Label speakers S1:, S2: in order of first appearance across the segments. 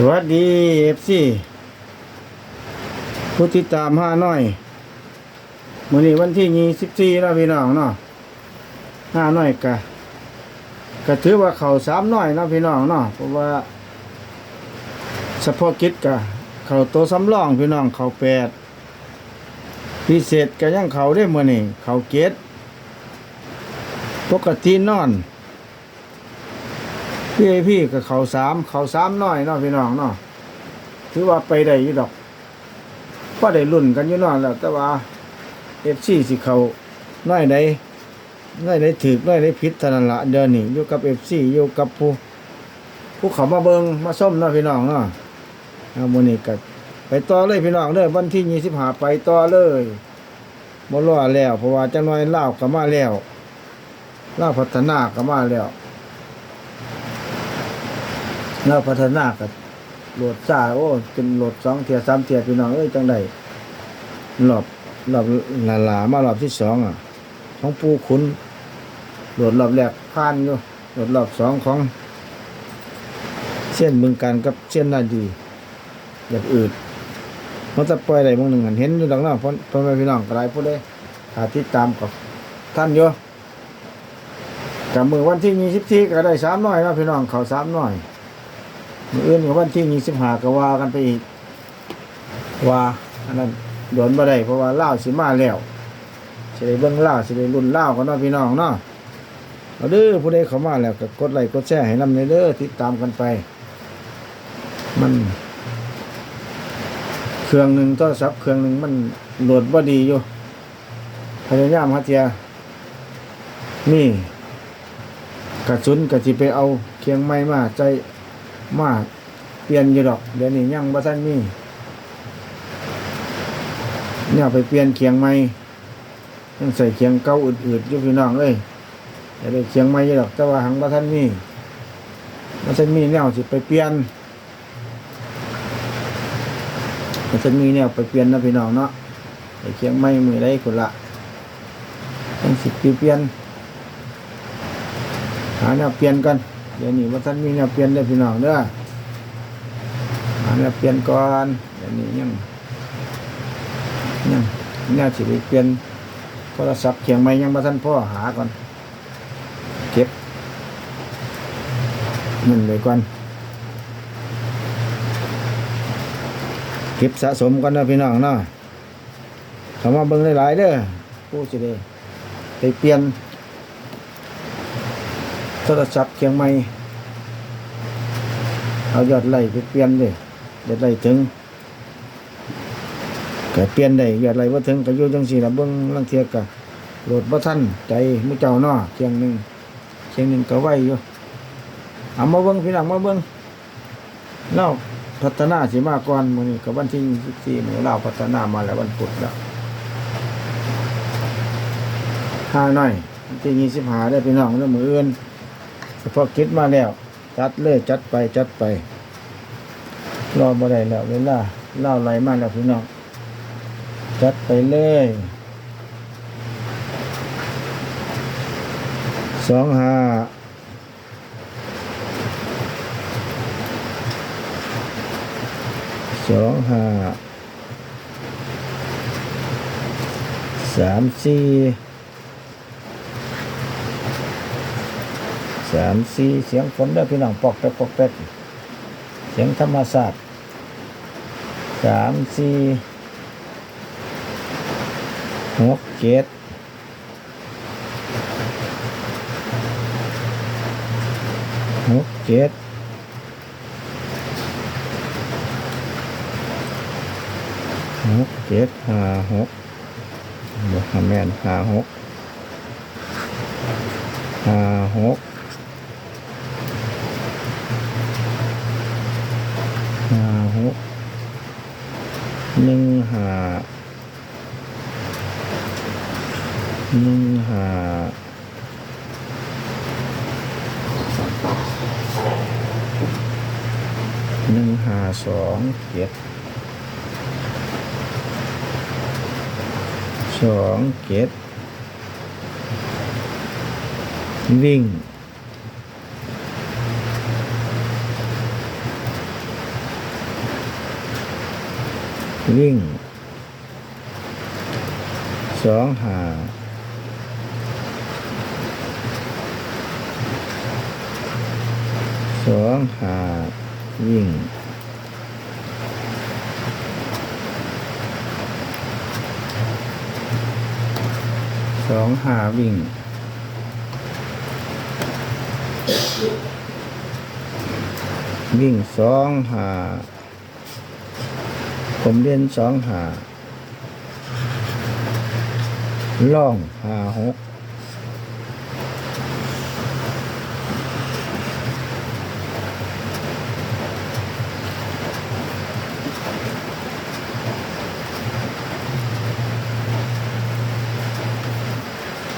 S1: สวัสดีเอฟซีผู้ติดตามห้าน้อยมื้อนี้วันที่ยี่สิบสี่แล้วพี่น้องเนาะห้าน้อยกะก็ถือว่าเขาสามน้อยนาะพี่น้องเนาะเพราะว่าเฉพาะกิจกะเขาโตสำรองพี่น้องเขาแปดพิเศษก็ยังเขาได้เมื้อนี้เขาเกตปกตินอน พี่พี่กับเขาสามเขาสามน้อยเนาะพี่น้องเนาะถือว่าไปได้ยู่ดอกก็ได้รุ่นกันอยู่เนอนแล้ว แต่ว่าเอฟซีสิเขาน้อยใดน้อยใดถือน้อยใดผิดเท่านั้นละเดินนี่อยู่กับเอฟซีอยู่กับผู้ผู้เขามาเบิงมาส้มเนาะพี่น้องเนาะเอาโมนี่กับไปต่อเลยพี่น้องเด้อวันที่ยี่สิบห้าไปต่อเลยบ่รอแล้ว เพราะว่าจังน้อยเล่าวก็มาแล้วเล่าพัฒนาก็มาแล้ว แล้วพัฒนากับโหลดซ่าโอ้เป็นโหลดสองเทียสามเทียพี่น้องเอ้ยจังไดรอบรอบหลาหลามารอบที่สองอะ ของปูขุนโหลดรอบแรกผ่านอยู่โหลดรอบสองของเส้นบึงการกับเส้นนาดีแบบอื่นมันจะปล่อยอะไรบางหนึ่งเห็นอยู่ดังนั้นพ่อแม่พี่น้องกระไรพูดได้หาติดตามกับท่านอยู่กับมือวันที่ยี่สิบที่ก็ได้สามน้อยแล้วพี่น้องเขาสามน้อย มืออื่นกับวันที่ยี่สิบห้าก็ว่ากันไปอีก ว่าอันนั้นโดนบ่ได้เพราะว่าเล่าสิมาแล้วสิได้เบิ่งเล่าสิได้รุ่นเล่ากันเนาะพี่น้องเนาะเอาเด้อผู้ใดเข้ามาแล้วก็กดไลค์กดแชร์ให้นำในเด้อติดตามกันไป มันเครื่องหนึ่งโทรศัพท์เครื่องหนึ่งมันโหลดบ่ดีอยู่พยายามฮัทเทียนี่กระสุนก็สิไปเอาเคียงไม้มาใจ มาเปลี่ยนอยู่ดอก เดี๋ยวนี้ยังบ่ทันมีเนี่ยไปเปลี่ยนเคียงใหม่ยังใส่เคียงเก่าอืดๆอยู่พี่น้องเอ้ยอย่าได้เคียงใหม่อยู่ดอกแต่ว่าหังบ่ทันมีบ่ทันมีแนวสิไปเปลี่ยนบ่ทันมีแนวไปเปลี่ยนนะพี่น้องเนาะไอ้เคียงใหม่มือได้คนละต้องสิเปลี่ยนหาแนวเปลี่ยนกัน เดี๋ยวนี้ว่าท่านมีแนวเปลี่ยนได้พี่น้องเด้อหาแนวเปลี่ยนก่อนเดี๋ยวนี้ยังยังแนวสิไปเปลี่ยนโทรศัพท์เขียงไม้ยังมาท่านพ่อหาก่อนเก็บเงินเลยก่อนเก็บสะสมก่อนนะพี่น้องเนาะคำว่าเบิ่งหลายๆเด้อผู้สิได้ไปเปลี่ยน โทรศัพท์เคียงใหม่เอายอดไล่ไปเปลี่ยนเลยยอดไล่ถึงก็เปลี่ยนได้ยอดไล่ว่าถึงก็อยู่จังสี่ละเบิ่งลังเทียกะโหลดบ่ทันใจมุเจ้านาะเคียงหนึ่งเคียงหนึ่งก็ไว้อยู่เอามาเบิ่งพี่น้องมาเบิ่งเล่าพัฒนาสิมาก่อนมือนี้ก็วันที่24มื้อเล่าพัฒนามาแล้ววันพุธแล้วห้าหน่อยวันที่25ได้อพี่น้องแล้วมืออื่น เฉพาะคิดมาแล้ว จัดเลยจัดไปจัดไป รอบ่ได้แล้วเวลาเล่าไหลมาแล้วพี่น้องจัดไปเลยสองห้าสองห้าสามสี่ สามสี่เสียงฝนเด้อพี่น้องปอกแป๊กปอกแป๊กเสียงธรรมศาสตร์สามสี่หกเจ็ดหกเจ็ดหกเจ็ดห้าหกบวกแม่นห้าหกห้าหก ห้าหกหนึ่งห้าหนึ่งห้าหนึ่งห้าสองเจ็ดสองเจ็ดวิ่ง วิ่งสองหาสองหาวิ่งสองหาวิ่งวิ่งสองหา ผมเรียนสองหาล่องหาหก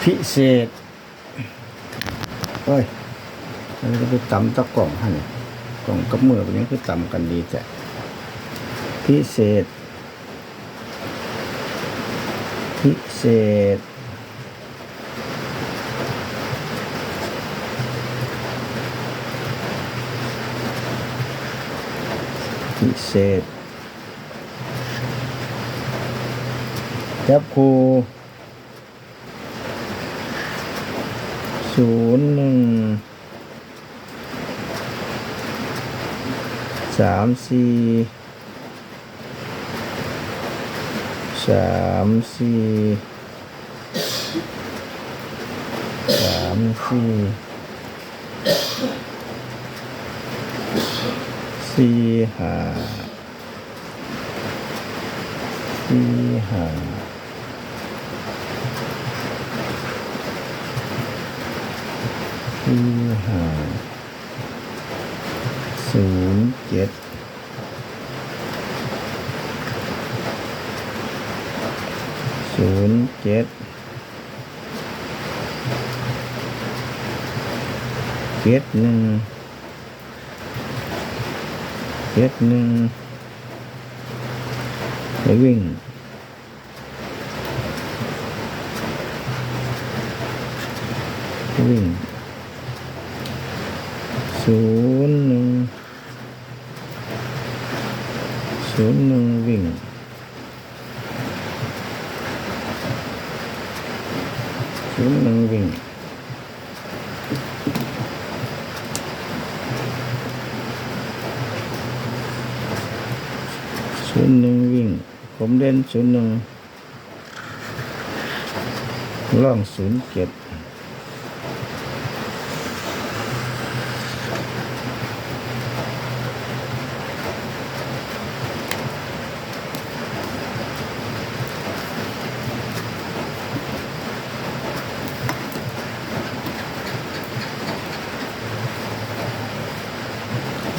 S1: พิเศษเฮ้ยมันจะไปตำตะกล่องให้กล่องกับมือเป็นยังคือตำกันดีแต่ พิเศษ พิเศษ พิเศษจับคูศูนย์หนึ่งสามสี่ สามสี่สามสี่สี่ห้าสี่ห้าสี่ห้าศูนย์เจ็ด ศูนย์เจ็ดเจ็ดหนึ่งเจ็ดหนึ่งไปวิ่งวิ่งศูนย์หนึ่งศูนย์หนึ่งวิ่ง ศูนย์หนึ่งวิ่งศูนย์หนึ่งวิ่ง ผมเล่นศูนย์หนึ่งล่องศูนย์เจ็ด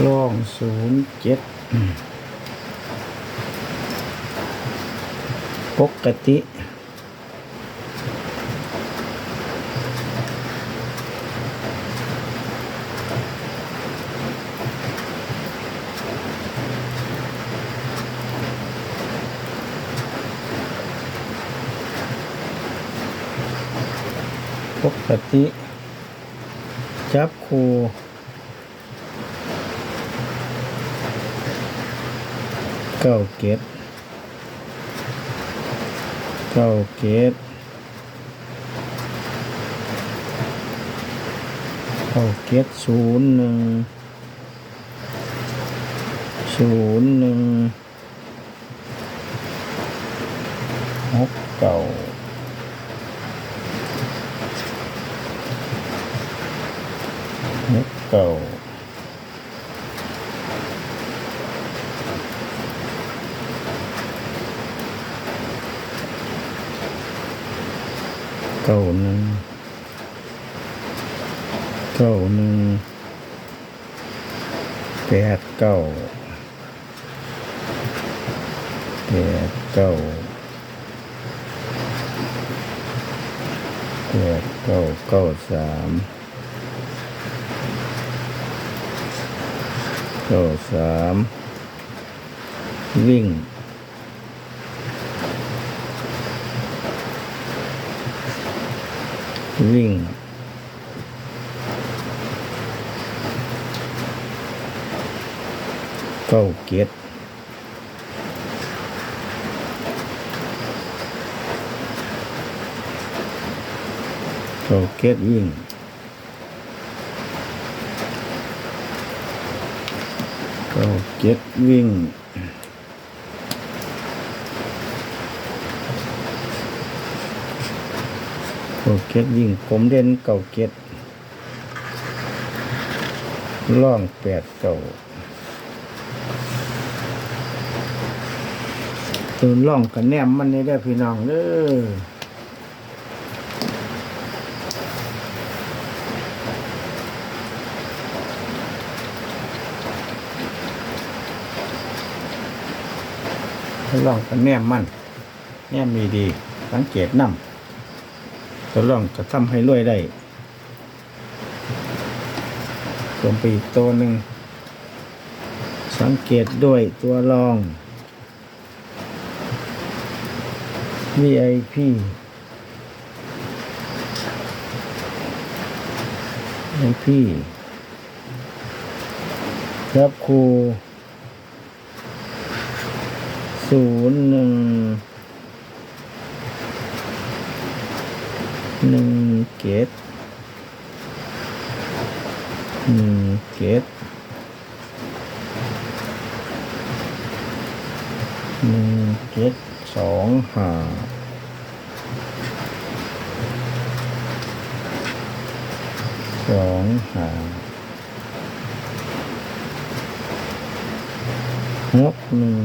S1: ลอง ศูนย์เจ็ดปกติปกติ จับคู่ เก้าเกตเก้าเกตเก้าเกตศูนย์หนึ่งศูนย์หนึ่งหกเก้าหกเก้า เก้าหนึ่งเก้าหนึ่งแปดเก้าแปดเก้าแปดเก้าเก้าสามเก้าสามวิ่ง วิ่งเก้าเกียรติเก้าเกียรติวิ่งเก้าเกียรติวิ่ง โอเกตวิ่งผมเด่นเก่าเกตล่องแปดเก่าตัวล่องกันแนมมันนี่ได้พี่น้องเด้อล่องกันแนมมัน แนมมีดี สังเกตนำ ตัวร่องจะทำให้รวยได้รวมไปอีกตัวหนึ่ง สังเกตด้วยตัวรอง VIP VIP ครับครูศูนย์หนึ่ง หนึ่งเกตหนึ่งเกตหนึ่งเกตสองหาสองหาหกหนึ่ง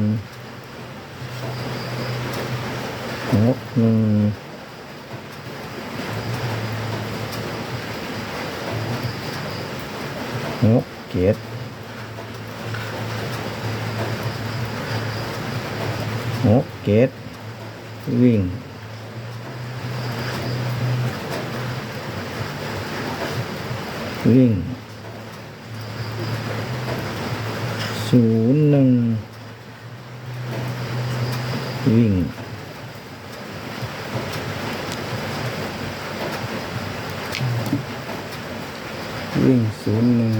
S1: หกหนึ่ง หกเจ็ดหกเจ็ดวิ่งวิ่งศูนย์หนึ่งวิ่ง วิ่งศูนย์หนึ่ง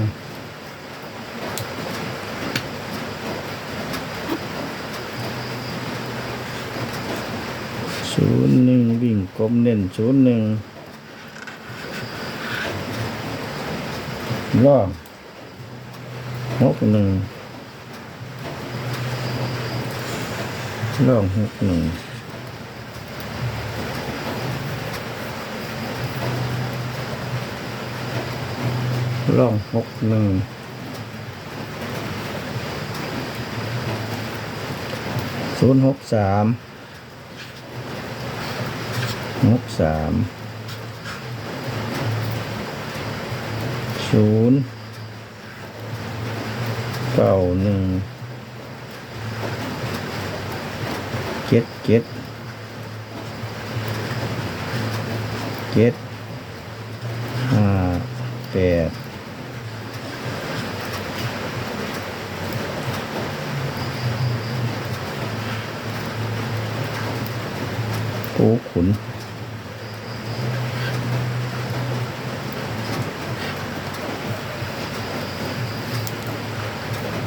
S1: ศูนย์หนึ่งวิ่งกลมเน้นศูนย์หนึ่งล่องหกหนึ่งล่องหกหนึ่ง ร่องหกหนึ่งศูนย์หกสามหกสามศูนย์เก้าหนึ่งเจ็ดเจ็ดเจ็ดห้าแปด ขุน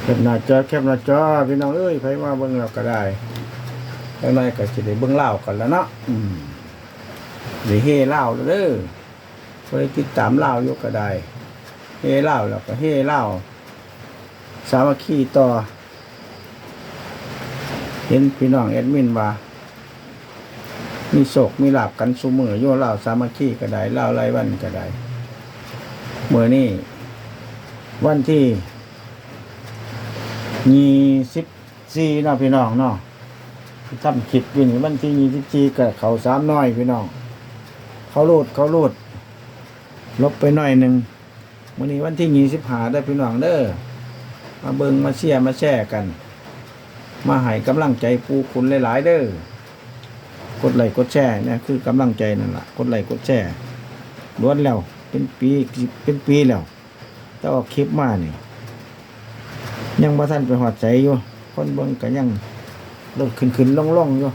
S1: แคบหน้าจอแคบหน้าจอพี่น้องเอ้ยไผมาเบิ่งเราก็ได้ข้างในก็จะได้เบิ่งเล่ากันแล้วเนาะอืมด้เฮเล่าวแล้วเด้อได้ติดตามเล่าอยู่ก็ได้เฮเล่าแล้วก็เฮเล่าสามัคคีต่อ เห็นพี่น้องแอดมินว่า มีโศกมีหลับกันสุมือโย่เล่าสามัคคีก็ได้เล่าไรวันก็ได้เมื่อนี้วันที่ยี่สิบสี่เนาะพี่น้องเนาะทำคิดอยู่นี่วันที่ยี่สิบสี่กับเขาสามน้อยพี่น้อง เขาโลดเขาโลดลบไปหน่อยหนึ่งวันนี้วันที่ยี่สิบห้าได้พี่น้องเด้อมาเบิงมาเชียร์มาแช่กัน มาให้กำลังใจปูคุณหลาย ๆ เด้อ กดไลค์กดแชร์เนี่ยคือกำลังใจนั่นแหละกดไลค์กดแชร์ล้วนแล้ว เป็นปีเป็นปีแล้วแต่ออกคลิปมาเนี่ยยังบ่ทันไปหอดใจอยู่ คนเบิ่งก็ยังเริ่มขึ้นขึ้นลงลงอยู่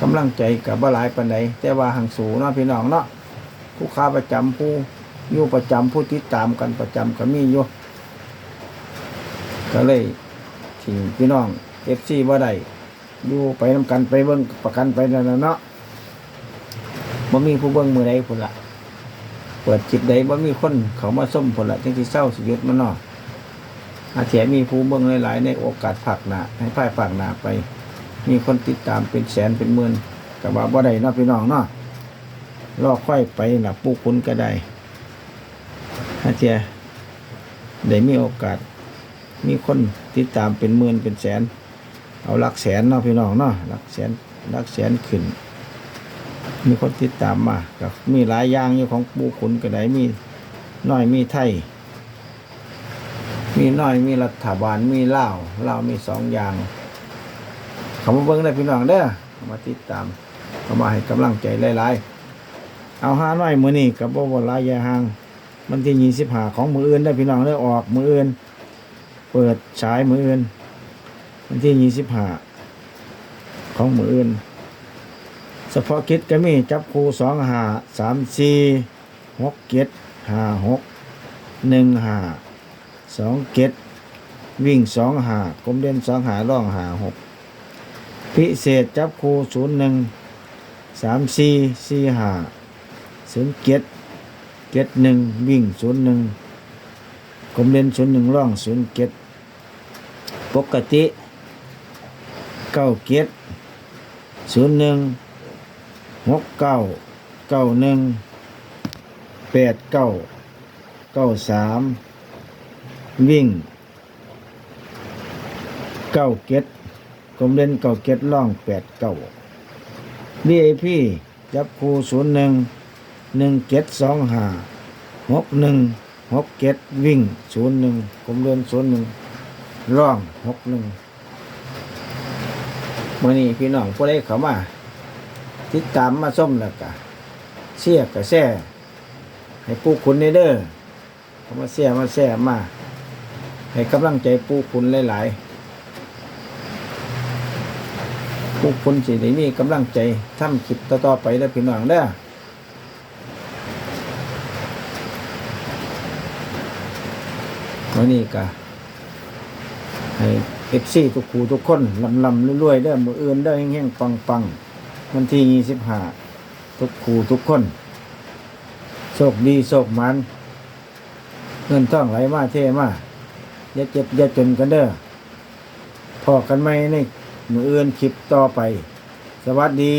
S1: กำลังใจกับบ่หลายปานใดแต่ว่าหังสูงเนาะพี่น้องเนาะผู้ค้าประจำผู้อยู่ประจำผู้ติดตามกันประจำก็มีอยู่ก็เลยทิ้งพี่น้องเอฟซีบ่ได้ อยู่ไปนำกันไปเบิ่งประกันไปนั่นน่ะเนาะบ่มีผู้เบิ่งมือใดพุ่นละเปิดจิตใดบ่มีคนเขามาส้มพุ่นละจังสิเศร้าสิยุดมันเนาะอาเถียมีผู้เบิ่งหลายๆ ในโอกาสผักหนาให้พ่ายผักหนาไป มีคนติดตามเป็นแสนเป็นหมื่นก็ว่าบ่ได้เนาะพี่น้องเนาะรอค่อยไปนะปูคุณก็ได้อาเถียได้มีโอกาส มีคนติดตามเป็นหมื่นเป็นแสน เอาหลักแสนเนาะพี่น้องเนาะหลักแสนหลักแสนขึ้น มีคนติดตามมากับมีหลายอย่างอยู่ของปูขุนก็ได้มีน้อยมีไทย มีน้อยมีรัฐบาลมีเลาวลามีสองอย่างเขามาเบิ่งได้พี่น้องเด้อมาติดตามเขามาให้กำลังใจหลายๆเอาห้าน้อยมือนี่กับบ่บลายยาหางมันที่ยี่สิบหาของมืออื่นได้พี่น้องได้อออกมืออื่น เปิดฉายมืออื่น วันที่ยี่สิบห้าของมืออื่นเฉพาะกิจก็มีจับคูสองหาสามสี่หกเกตห้าหกหนึ่งหาสองเกตวิ่งสองหากลมเด่นสองหาล่องหาหกพิเศษจับคูศูนย์หนึ่งสามสี่สี่หาศูนย์เกตเกตหนึ่งวิ่งศูนย์หนึ่งกลมเด่นศูนย์หนึ่งล่องศูนย์เกตปกติ เก้าเกียรศูนย์หนึ่งหกเก้าเก้าหนึ่งแปดเก้าเก้าสามวิ่งเก้าเกียรกลมเล่นเก้าเกียรล่องแปดเก้าบีไอพีจับคูศูนย์หนึ่งหนึ่งเกียรสองห้าหกหนึ่งหกเกียรวิ่งศูนย์หนึ่งกลมเล่นศูนย์หนึ่งร่องหกหนึ่ง มื่อนี้พี่น้องผู้ใดเข้ามา ติดตามมาส้มแล้วกะเสียกะแซ่ให้ปูคุณในเด้อเขามาเสียมาแซ่มา ให้กำลังใจปูคุณหลายๆปูคุณสิได้มีกำลังใจทำคลิปต่อๆไปแล้วพี่น้องเด้อมื่อนี้กะให้ เอฟซีทุกคูทุกคนลำลำรวยๆได้อมืออื่นได้อแห้งๆปังปังๆวันที่ยี่สิบห้าทุกคูทุกคนโชคดีโชคมัน เงินท่องไหลมาเทมาอย่าเจ็บอย่าจนกันเด้อพอกันไหมในมืออื่นคลิปต่อไป สวัสดี